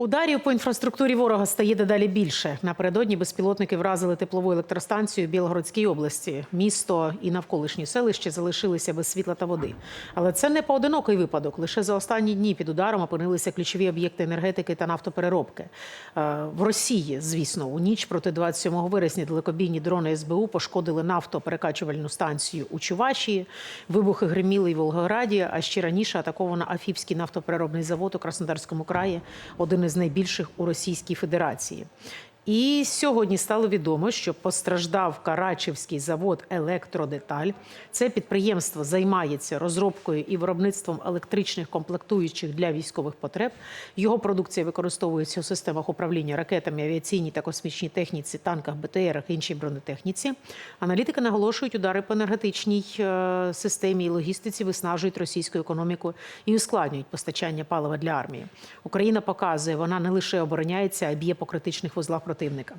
Ударів по інфраструктурі ворога стає дедалі більше. Напередодні безпілотники вразили теплову електростанцію в Білгородській області. Місто і навколишні селища залишилися без світла та води. Але це не поодинокий випадок. Лише за останні дні під ударом опинилися ключові об'єкти енергетики та нафтопереробки. Е, В Росії, звісно, у ніч проти 27 вересня далекобійні дрони СБУ пошкодили нафтоперекачувальну станцію у Чувашії. Вибухи гриміли й в Волгограді. А ще раніше атаковано Афіпський нафтопереробний завод у Краснодарському краї, один із найбільших у Російській Федерації. І сьогодні стало відомо, що постраждав Карачівський завод Електродеталь. Це підприємство займається розробкою і виробництвом електричних комплектуючих для військових потреб. Його продукція використовується у системах управління ракетами, авіаційній та космічній техніці, танках, БТРах, іншій бронетехніці. Аналітики наголошують, удари по енергетичній е, системі і логістиці виснажують російську економіку і ускладнюють постачання палива для армії. Україна показує, вона не лише обороняється, а б'є по критичних вузлах противника.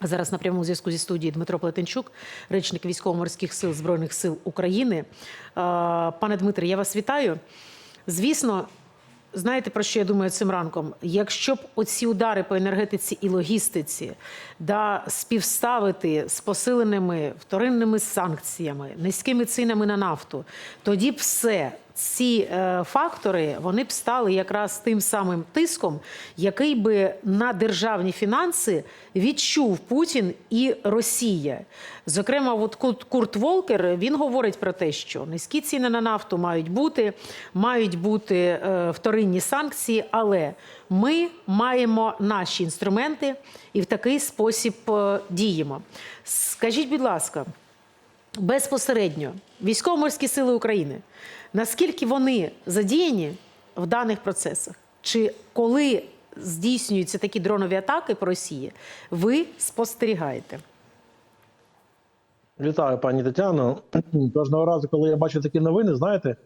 Зараз на прямому зв'язку зі студією Дмитро Плетенчук, речник військово-морських сил Збройних сил України. Пане Дмитре, я вас вітаю. Звісно, знаєте про що я думаю цим ранком? Якщо б оці удари по енергетиці і логістиці да, співставити з посиленими вторинними санкціями, низькими цінами на нафту, тоді б все. Ці е, фактори вони б стали якраз тим самим тиском, який би на державні фінанси відчув Путін і Росія. Зокрема, от Курт- Волкер він говорить про те, що низькі ціни на нафту мають бути, мають бути е, вторинні санкції, але ми маємо наші інструменти і в такий спосіб е, діємо. Скажіть, будь ласка, безпосередньо військово-морські сили України. Наскільки вони задіяні в даних процесах? Чи коли здійснюються такі дронові атаки по Росії, ви спостерігаєте? Вітаю, пані Тетяно. Кожного разу, коли я бачу такі новини, знаєте,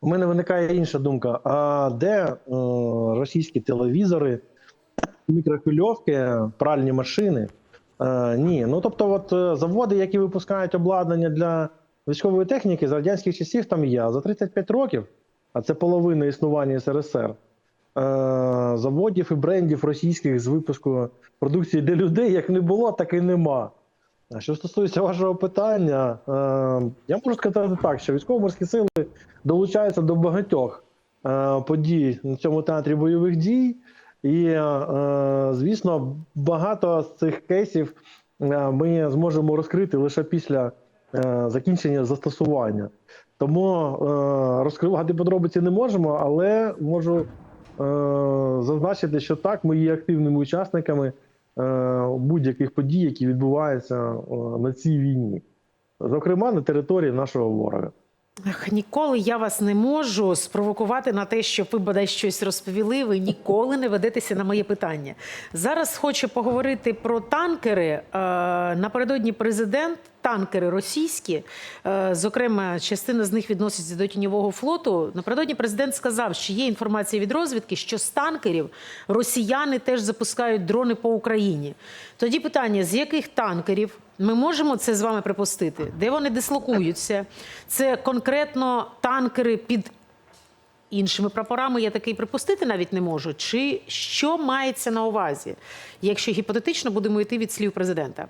у мене виникає інша думка: а де е, російські телевізори, мікрохвильовки, пральні машини? Е, ні, ну тобто, от е, заводи, які випускають обладнання для військової техніки, з радянських часів там є. За 35 років, а це половина існування СРСР, е, заводів і брендів російських з випуску продукції для людей як не було, так і нема. А що стосується вашого питання, я можу сказати так, що військово-морські сили долучаються до багатьох подій на цьому театрі бойових дій, і, е, звісно, багато з цих кейсів е, ми зможемо розкрити лише після е, закінчення застосування. Тому розкривати подробиці не можемо, але можу зазначити, що так, ми є активними учасниками будь-яких подій, які відбуваються на цій війні, зокрема на території нашого ворога. Ах, ніколи я вас не можу спровокувати на те, щоб ви бодай щось розповіли. Ви ніколи не ведетеся на моє питання. Зараз хочу поговорити про танкери. Е, Напередодні президент. Танкери російські, е, зокрема, частина з них відноситься до тіньового флоту. Напередодні президент сказав, що є інформація від розвідки, що з танкерів росіяни теж запускають дрони по Україні. Тоді питання: з яких танкерів ми можемо це з вами припустити? Де вони дислокуються? Це конкретно танкери під іншими прапорами. Я такий припустити навіть не можу. Чи що мається на увазі, якщо гіпотетично будемо йти від слів президента?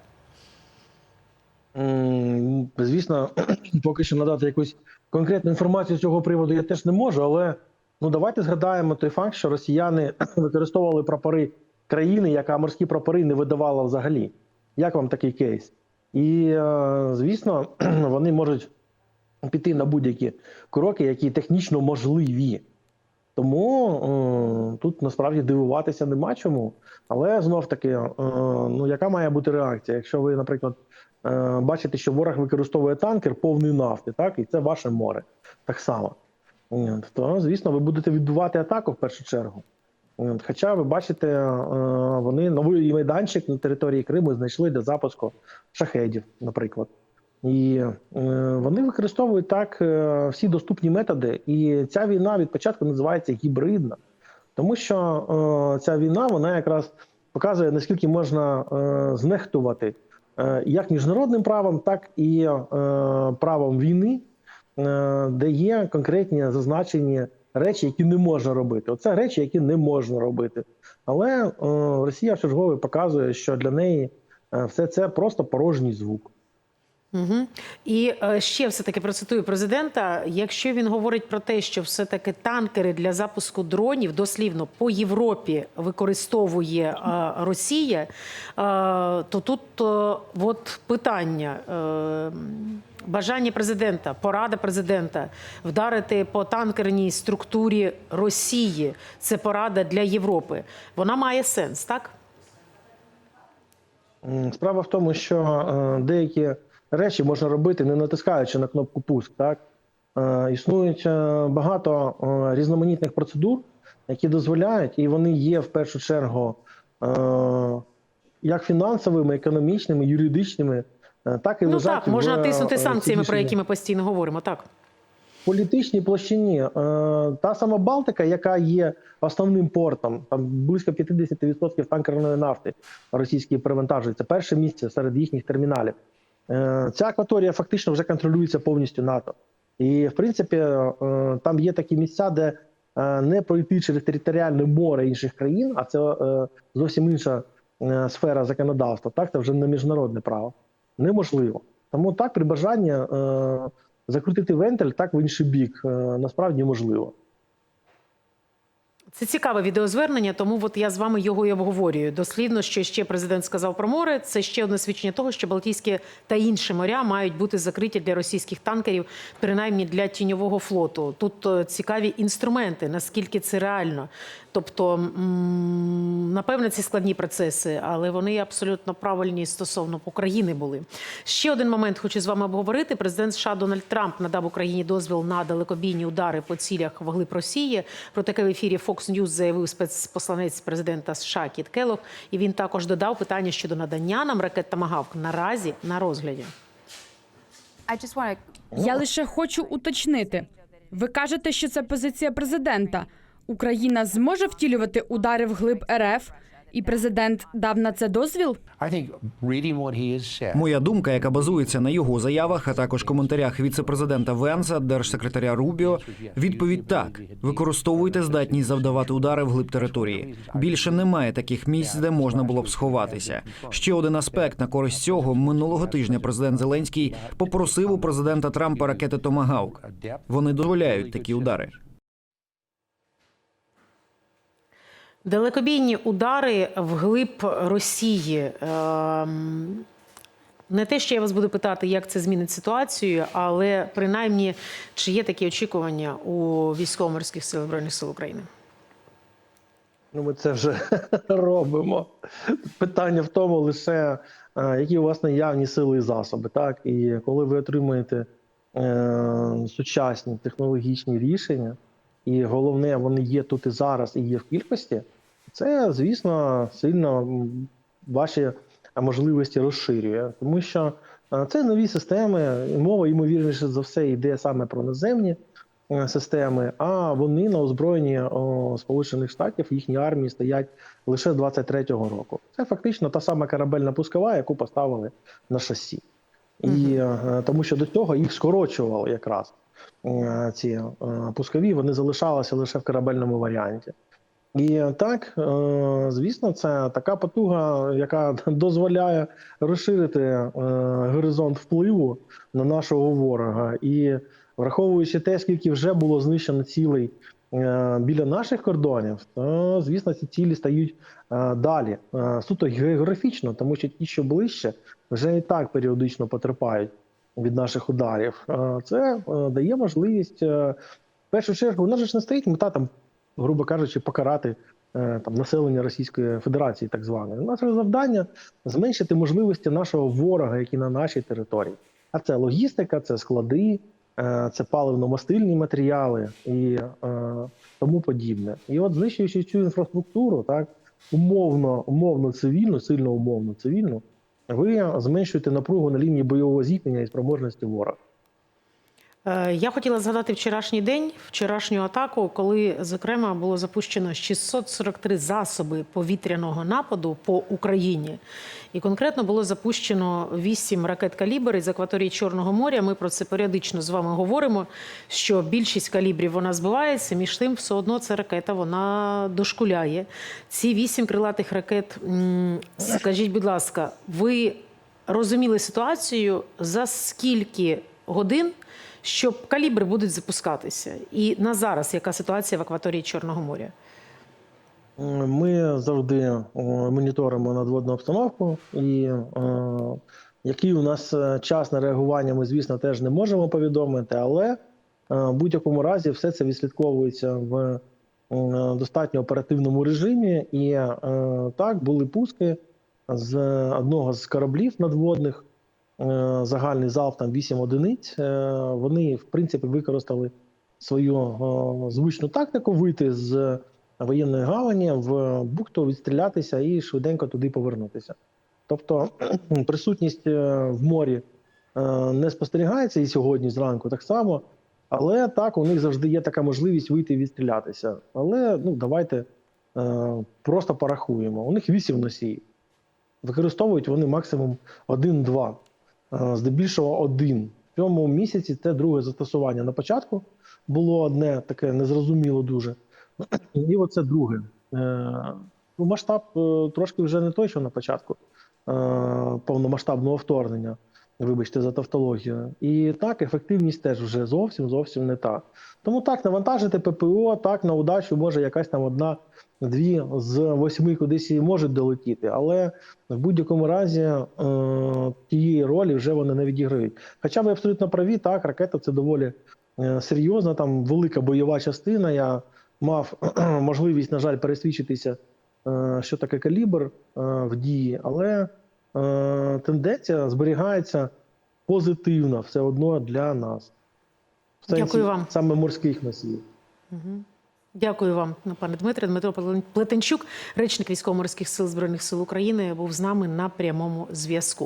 М, Звісно, поки що надати якусь конкретну інформацію з цього приводу я теж не можу, але ну давайте згадаємо той факт, що росіяни використовували прапори країни, яка морські прапори не видавала взагалі. Як вам такий кейс? І е, звісно, вони можуть піти на будь-які кроки, які технічно можливі. Тому е, тут насправді дивуватися нема чому. Але знов таки, е, ну яка має бути реакція? Якщо ви, наприклад, бачите, що ворог використовує танкер повний нафти, так, і це ваше море так само. То, звісно, ви будете відбувати атаку в першу чергу. Хоча ви бачите, е, вони новий майданчик на території Криму знайшли для запуску шахедів, наприклад. І е, вони використовують так е, всі доступні методи. І ця війна від початку називається гібридна, тому що ця війна вона якраз показує наскільки можна знехтувати як міжнародним правом, так і правом війни, де є конкретні зазначені речі, які не можна робити. Оце речі, які не можна робити. Але е, Росія в чергове показує, що для неї е, все це просто порожній звук. Угу. І е, ще все-таки процитую президента. Якщо він говорить про те, що все-таки танкери для запуску дронів дослівно по Європі використовує е, Росія, е, то тут е, от питання. Е, Бажання президента, порада президента вдарити по танкерній структурі Росії це порада для Європи. Вона має сенс, так? Справа в тому, що деякі речі можна робити, не натискаючи на кнопку пуск. Так? Е, існують е, багато е, різноманітних процедур, які дозволяють, і вони є в першу чергу як фінансовими, економічними, юридичними, так і Ну лежать так, можна в, тиснути санкціями, про які ми постійно говоримо. Так. політичній площині та сама Балтика, яка є основним портом, там близько 50% танкерної нафти російської перевантажується. Перше місце серед їхніх терміналів. Е, ця акваторія фактично вже контролюється повністю НАТО. І в принципі, е, там є такі місця, де е, не пройти через територіальне море інших країн, а це зовсім інша сфера законодавства. Так, це вже не міжнародне право. Неможливо. Тому так, при бажанні закрутити вентиль так в інший бік насправді можливо. Це цікаве відеозвернення, тому от я з вами його і обговорюю. Дослідно, що ще президент сказав про море. Це ще одне свідчення того, що Балтійські та інші моря мають бути закриті для російських танкерів, принаймні для тіньового флоту. Тут е, цікаві інструменти, наскільки це реально. Тобто, м, напевне, ці складні процеси, але вони абсолютно правильні стосовно України були. Ще один момент хочу з вами обговорити. Президент США Дональд Трамп надав Україні дозвіл на далекобійні удари по цілях вглиб Росії. Про таке в ефірі Fox News заявив спецпосланець президента США Кіт Келлог. І він також додав питання щодо надання нам ракет Томагавк наразі на розгляді. Я лише хочу уточнити. Ви кажете, що це позиція президента. Україна зможе втілювати удари в глиб РФ, і президент дав на це дозвіл? Моя думка, яка базується на його заявах, а також коментарях віце-президента Венса, держсекретаря Рубіо, відповідь так: використовуйте здатність завдавати удари вглиб території. Більше немає таких місць, де можна було б сховатися. Ще один аспект на користь цього минулого тижня. Президент Зеленський попросив у президента Трампа ракети Томагавк. Вони дозволяють такі удари. Далекобійні удари вглиб Росії. Ем, Не те, що я вас буду питати, як це змінить ситуацію, але принаймні, чи є такі очікування у військово-морських сил Збройних сил України? Ну, ми це вже робимо. Питання в тому лише, е, які у вас наявні сили і засоби. Так? І коли ви отримуєте е, сучасні технологічні рішення, і головне, вони є тут і зараз, і є в кількості, це, звісно, сильно ваші можливості розширює. Тому що це нові системи, мова, ймовірніше за все, йде саме про наземні е, системи, а вони на озброєнні Сполучених Штатів, їхні армії стоять лише з 23-го року. Це фактично та сама корабельна пускова, яку поставили на шасі. І е, тому що до цього їх скорочували якраз е, ці пускові, вони залишалися лише в корабельному варіанті. І так, е, звісно, це така потуга, яка дозволяє розширити е, горизонт впливу на нашого ворога. І враховуючи те, скільки вже було знищено цілей е, біля наших кордонів, то звісно, ці цілі стають далі суто географічно, тому що ті, що ближче, вже і так періодично потерпають від наших ударів. Це дає можливість в першу чергу, у нас ж не стоїть мета там, грубо кажучи, покарати е, там населення Російської Федерації, так нас же завдання зменшити можливості нашого ворога, які на нашій території. А це логістика, це склади, е, це паливно-мастильні матеріали і е, тому подібне. І от знищуючи цю інфраструктуру, так умовно, умовно цивільну, сильно умовно цивільну, ви зменшуєте напругу на лінії бойового зіткнення і спроможності ворога. Е, Я хотіла згадати вчорашній день, вчорашню атаку, коли зокрема було запущено 643 засоби повітряного нападу по Україні. І конкретно було запущено 8 ракет калібр із акваторії Чорного моря. Ми про це періодично з вами говоримо. Що більшість калібрів вона збивається, між тим, все одно ця ракета вона дошкуляє. Ці 8 крилатих ракет, скажіть, будь ласка, ви розуміли ситуацію за скільки годин? Що калібри будуть запускатися. І на зараз яка ситуація в акваторії Чорного моря? Ми завжди е, моніторимо надводну обстановку, і е, який у нас е, час на реагування, ми, звісно, теж не можемо повідомити, але е, в будь-якому разі все це відслідковується в е, достатньо оперативному режимі. І е, так були пуски з одного з кораблів надводних. Е, Загальний залп там 8 одиниць. Е, Вони, в принципі, використали свою е, звичну тактику вийти з воєнної гавані в бухту, відстрілятися і швиденько туди повернутися. Тобто присутність в морі не спостерігається і сьогодні зранку так само, але так, у них завжди є така можливість вийти і відстрілятися. Але ну, давайте просто порахуємо. У них вісім носіїв. Використовують вони максимум один-два, е, здебільшого один. В цьому місяці це друге застосування. На початку було одне таке незрозуміло дуже. І оце друге. Е, Ну, масштаб е, трошки вже не той, що на початку е, повномасштабного вторгнення. Вибачте за тавтологію. І так, ефективність теж вже зовсім зовсім не та. Тому так, навантажити ППО, так, на удачу може якась там одна, дві з восьми кудись і можуть долетіти. Але в будь-якому разі е, тієї ролі вже вони не відіграють. Хоча ви абсолютно праві, так, ракета це доволі е, серйозна, там велика бойова частина. Я мав можливість, на жаль, пересвідчитися, е, що таке калібр е, в дії, але е, тенденція зберігається позитивно все одно для нас. В сенсі Дякую вам. Саме морських носіїв. Дякую вам, пане Дмитре. Дмитро Плетенчук, речник військово-морських сил збройних сил України, був з нами на прямому зв'язку.